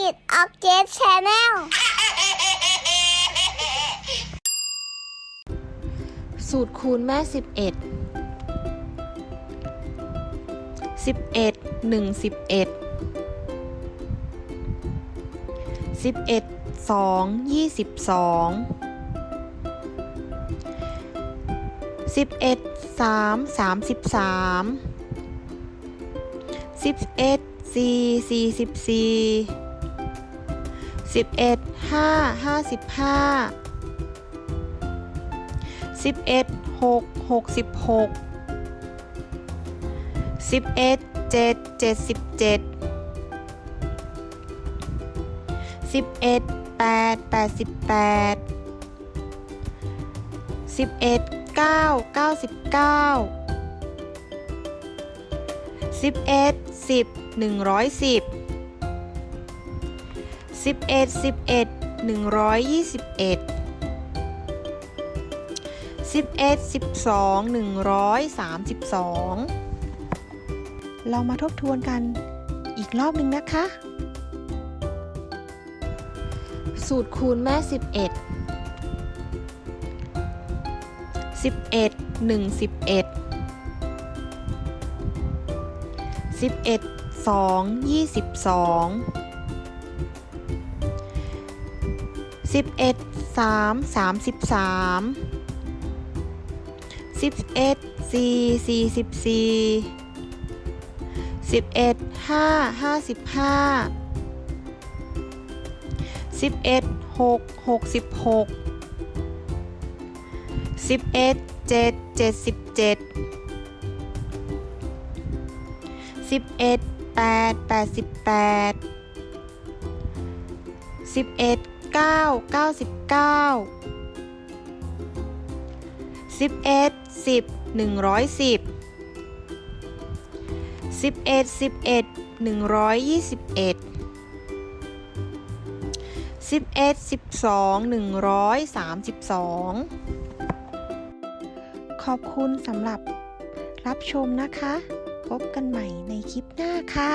กิจออกเกตชาแนลสูตรคูณแม่สิบเอ็ดสิบเอ็ดหนึ่ง สิบเอ็ดห้าห้าสิบห้าสิบเอ็ดหกหกสิบหกสิบเอ็ดเจ็ดเจ็ดสิบเจ็ดสิบเอ็ดแปดแปดสิบแปดสิบเอ็ดเก้าเก้าสิบเก้าสิบเอ็ดสิบหนึ่งร้อยสิบ 11 11 121 11 12 132 เรามาทบทวนกันอีกรอบหนึ่งนะคะ สูตรคูณแม่ 11 11 1 11 11 2 22 สิบเอ็ดสามสามสิบสามสิบเอ็ดสี่สี่สิบสี่สิบเอ็ดห้าห้าสิบห้าสิบเอ็ดหกหกสิบหกสิบเอ็ดเจ็ดเจ็ดสิบเจ็ดสิบเอ็ดแปดแปดสิบแปดสิบเอ็ด เก้าเก้าสิบเก้าสิบเอ็ดสิบหนึ่งร้อยสิบสิบเอ็ดสิบเอ็ดหนึ่งร้อยยี่สิบเอ็ดสิบเอ็ดสิบสองหนึ่งร้อยสามสิบสองขอบคุณสำหรับรับชมนะคะ พบกันใหม่ในคลิปหน้าค่ะ